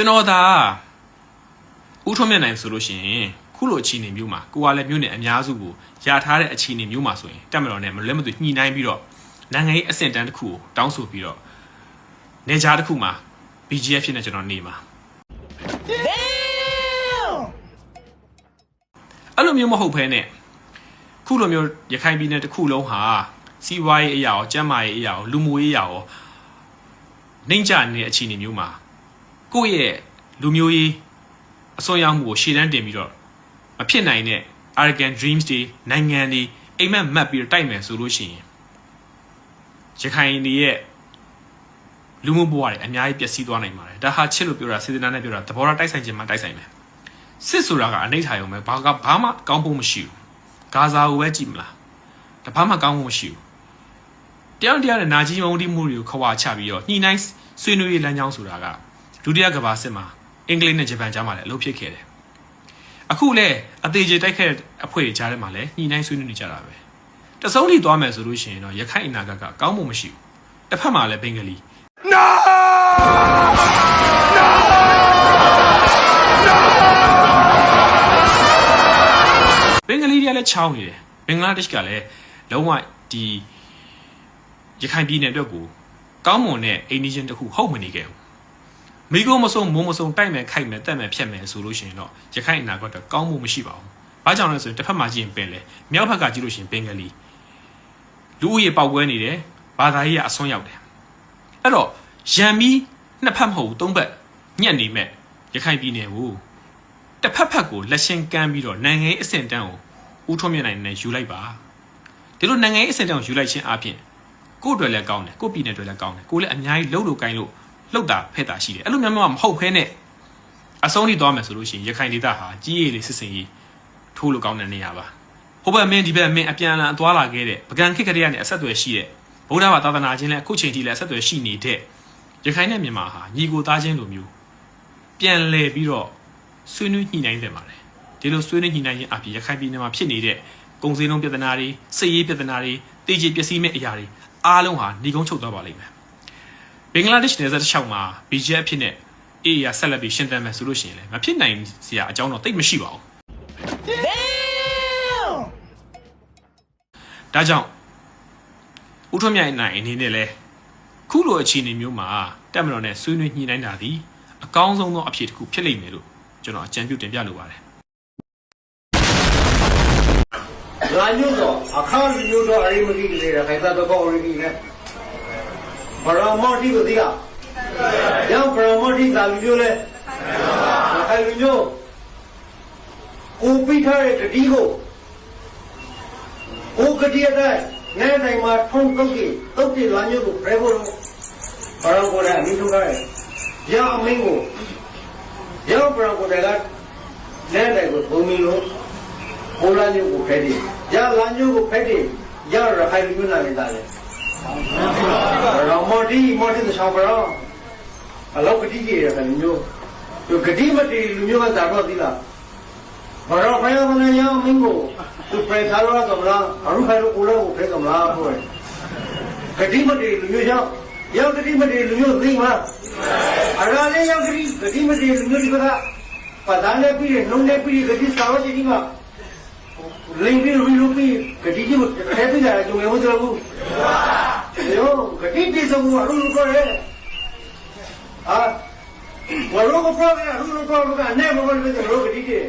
ကျွန်တော်သာဥထွန်းမြတ်နိုင်ဆိုလို့ရှိရင်ခုလိုအခြေအနေမျိုးမှာကိုကလည်းမျိုးနဲ့အများစုကိုယာထားတဲ့အခြေအနေမျိုးမှာဆိုရင်တက်မတော်နဲ့မလွဲမသွေညှိနှိုင်းပြီးတော့နိုင်ငံရေးအဆင့်တန်းတစ်ခုကိုတောင်းဆိုပြီးတော့နေကြားတစ်ခုမှာ BGF ဖြစ်နေကျွန်တော်နေမှာအဲ့လိုမျိုးမဟုတ်ဘဲနဲ့ခုလိုမျိုးရခိုင်ပြည်နယ်တစ်ခုလုံးဟာစီးပွားရေးအရာရောကျန်းမာရေးအရာရောလူမှုရေးအရာရောနှိမ့်ချနေတဲ့အခြေအနေမျိုးမှာ ကိုယ့်ရဲ့လူမျိုးရေးအစွမ်းရောက်မှုကိုရှေ့တန်းတင်ပြီးတော့မဖြစ်နိုင်တဲ့ arrogant dreams တွေနိုင်ငံတွေအိမ်မက်မက်ပြီးတော့တိုက်မယ်ဆိုလို့ရှိရင်ရခိုင်တွေရဲ့လူမှုဘဝတွေအများကြီးပျက်စီးသွားနိုင်ပါတယ်ဒါဟာချစ်လို့ပြောတာစေတနာနဲ့ပြောတာသဘောထားတိုက်ဆိုင်ခြင်းမှတိုက်ဆိုင်မယ်စစ်ဆိုတာကအနိဋ္ဌာယုံပဲဘာကဘာမှကောင်းဖို့မရှိဘူးဂါဇာကိုပဲကြည့်မလားတဘာမှကောင်းဖို့မရှိဘူးတယောက်တယောက်နဲ့နာကြီးမုန်းတိမှုတွေကိုခွာချပြီးတော့ညှိနှိုင်းဆွေးနွေးရေးလမ်းကြောင်းဆိုတာက ဒုတိယကမ္ဘာစစ်မှာအင်္ဂလိပ်နဲ့ဂျပန်ကြားမှာလည်းအလုပ်ဖြစ်ခဲ့တယ်။အခုလည်းအသေးကြီးတိုက်ခဲ့တဲ့အဖွဲ့တွေကြားထဲမှာလည်းညှိနှိုင်းဆွေးနွေးနေကြတာပဲ။တစုံထိသွားမယ်ဆိုလို့ရှိရင်တော့ရခိုင်အနာဂတ်ကကောင်းမှုမရှိဘူး။တစ်ဖက်မှာလည်းဘင်္ဂလီဘင်္ဂလီတွေကလည်းချောင်းနေတယ်ဘင်္ဂလားဒေ့ရှ်ကလည်းလုံးဝဒီရခိုင်ပြည်နယ်အတွက်ကိုကောင်းမွန်တဲ့အိန္ဒိယတစ်ခုဟုတ်မနေခဲ့ဘူး မိကုံမစုံမုံမစုံတိုက်မယ်ခိုက်မယ်တက်မယ်ဖြတ်မယ်ဆိုလို့ရှိရင်တော့ရခိုင်အနာဂတ်တော့ကောင်းမှုမရှိပါဘူးဘာကြောင့်လဲဆိုရင်တစ်ဖက်မှာကြည့်ရင်ပင်လေမြောက်ဘက်ကကြည့်လို့ရှိရင်ဘင်္ဂလီလူဦးရေပေါက်ကွဲနေတယ်ဘာသာရေးကအစွန်းရောက်တယ်အဲ့တော့ရံမီနှစ်ဖက်မဟုတ်ဘူးသုံးဖက်ညက်နေမဲ့ရခိုင်ပြည်နယ်ကိုတစ်ဖက်ဖက်ကိုလက်ရှင်ကမ်းပြီးတော့နိုင်ငံရေးအဆင့်တန်းကိုဦးထွန်းမြင့်နိုင်နဲ့ယူလိုက်ပါဒီလိုနိုင်ငံရေးအဆင့်တန်းကိုယူလိုက်ခြင်းအပြင်ကိုယ့်အတွက်လည်းကောင်းတယ်ကိုယ့်ပြည်နယ်အတွက်လည်းကောင်းတယ်ကိုယ်လည်းအများကြီးလှုပ်လို့ကိုင်းလို့ လှုပ်တာဖက်တာရှိတယ်အဲ့လိုမျိုးမျိုးမဟုတ်ဖဲနဲ့အဆုံးထိသွားမယ်ဆိုလို့ရှိရင်ရခိုင်ဒေသဟာကြီးရည်လေးစစ်စင်ကြီးထိုးလို့ကောင်းတဲ့နေရာပါဟိုဘက်မင်းဒီဘက်မင်းအပြန်အလှန်အသွားလာခဲ့တဲ့ပကံခိတ်ကလေးကနေအဆက်အသွယ်ရှိတဲ့ဗုဒ္ဓဘာသာသနာချင်းလည်းအခုချိန်ထိလည်းအဆက်အသွယ်ရှိနေတဲ့ရခိုင်နဲ့မြန်မာဟာညီကိုသားချင်းလိုမျိုးပြန်လဲပြီးတော့ဆွေးနွေးညှိနှိုင်းတယ်ပါတယ်ဒီလိုဆွေးနွေးညှိနှိုင်းခြင်းအပြင်ရခိုင်ပြည်နယ်မှာဖြစ်နေတဲ့ကုန်စည်နှုန်းပြဿနာတွေစစ်ရေးပြဿနာတွေတေးကြီးပျက်စီးမဲ့အရာတွေအားလုံးဟာညီကုန်းချုပ်သွားပါလိမ့်မယ် ဘင်္ဂလားဒေ့ရှ်နယ်စပ်တစ်လျှောက်မှာ BGF ဖြစ်နေအေးရဆက်လက်ပြီးရှင်းတမ်းမယ်ဆိုလို့ရှိရင်လည်းမဖြစ်နိုင်စရာအကြောင်းတော့တိတ်မရှိပါဘူးဒါကြောင့်ဦးထွန်းမြိုင်နိုင်အနေနဲ့လဲခုလိုအခြေအနေမျိုးမှာတက်မတော်နဲ့ဆွေးနွေးညှိနှိုင်းတာဒီအကောင်းဆုံးသောအဖြစ်တစ်ခုဖြစ်လိမ့်မယ်လို့ကျွန်တော်အကြံပြုတင်ပြလိုပါတယ်လာညွတ်တော့အခါညွတ်တော့အရိမတိတွေခိုင်သာတော့အရိမတိနဲ့ ဘရမောတိကိုဒီကရောဘရမောတိသာလူမျိုးလဲခိုင်လူမျိုးကိုပိထားတဲ့တတိကိုကိုကတိရတဲ့နဲနိုင်မှာထုံးတုတ်ကြီးတုတ်ကြီးလာညွတ်ကိုပြဖို့ဘရကိုလည်းအမိထုတ်တယ်ရအမင်းကိုရောဘရကိုလည်းနဲနိုင်ကိုဘုံမီလို့ဘုရားညုကိုဖဲတယ်။ရလာညုကိုဖဲတယ်။ရရခိုင်လူနာနေတာလေ။ရော မော်ဒီမော်ဒီသချောင်းပရောအလောက်ကတိကြီးရတယ်မျိုး။သူဂတိမတိလူမျိုးကသာတော့သီလား။ဘာရောဖိုင်မနေရမင်းကိုသူပြဲသားရောကမလားအရုဖိုင်ကိုလည်းကိုဖဲကမလားဟုတ်ရဲ့။ဂတိမတိလူမျိုးရောက်ရောက်ဂတိမတိလူမျိုးသိမလား။အရာလေးရောက်ဂတိဂတိမတိလူမျိုးဒီကပဒါနဲ့ပြီးနှုံးနဲ့ပြီးဂတိစာဝတ်ကြီးမှာလိင်ပြီးရီလူပြီးဂတိကြီးကိုထဲပြကြတယ်ကြုံရမကြဘူးရောဂတိပြေဆုံးမှုအရူလူ ကိုရဲအာဝရောကပြောတယ်အရူလူကိုကနေမဘလို့တဲ့ရောဂတိကြီး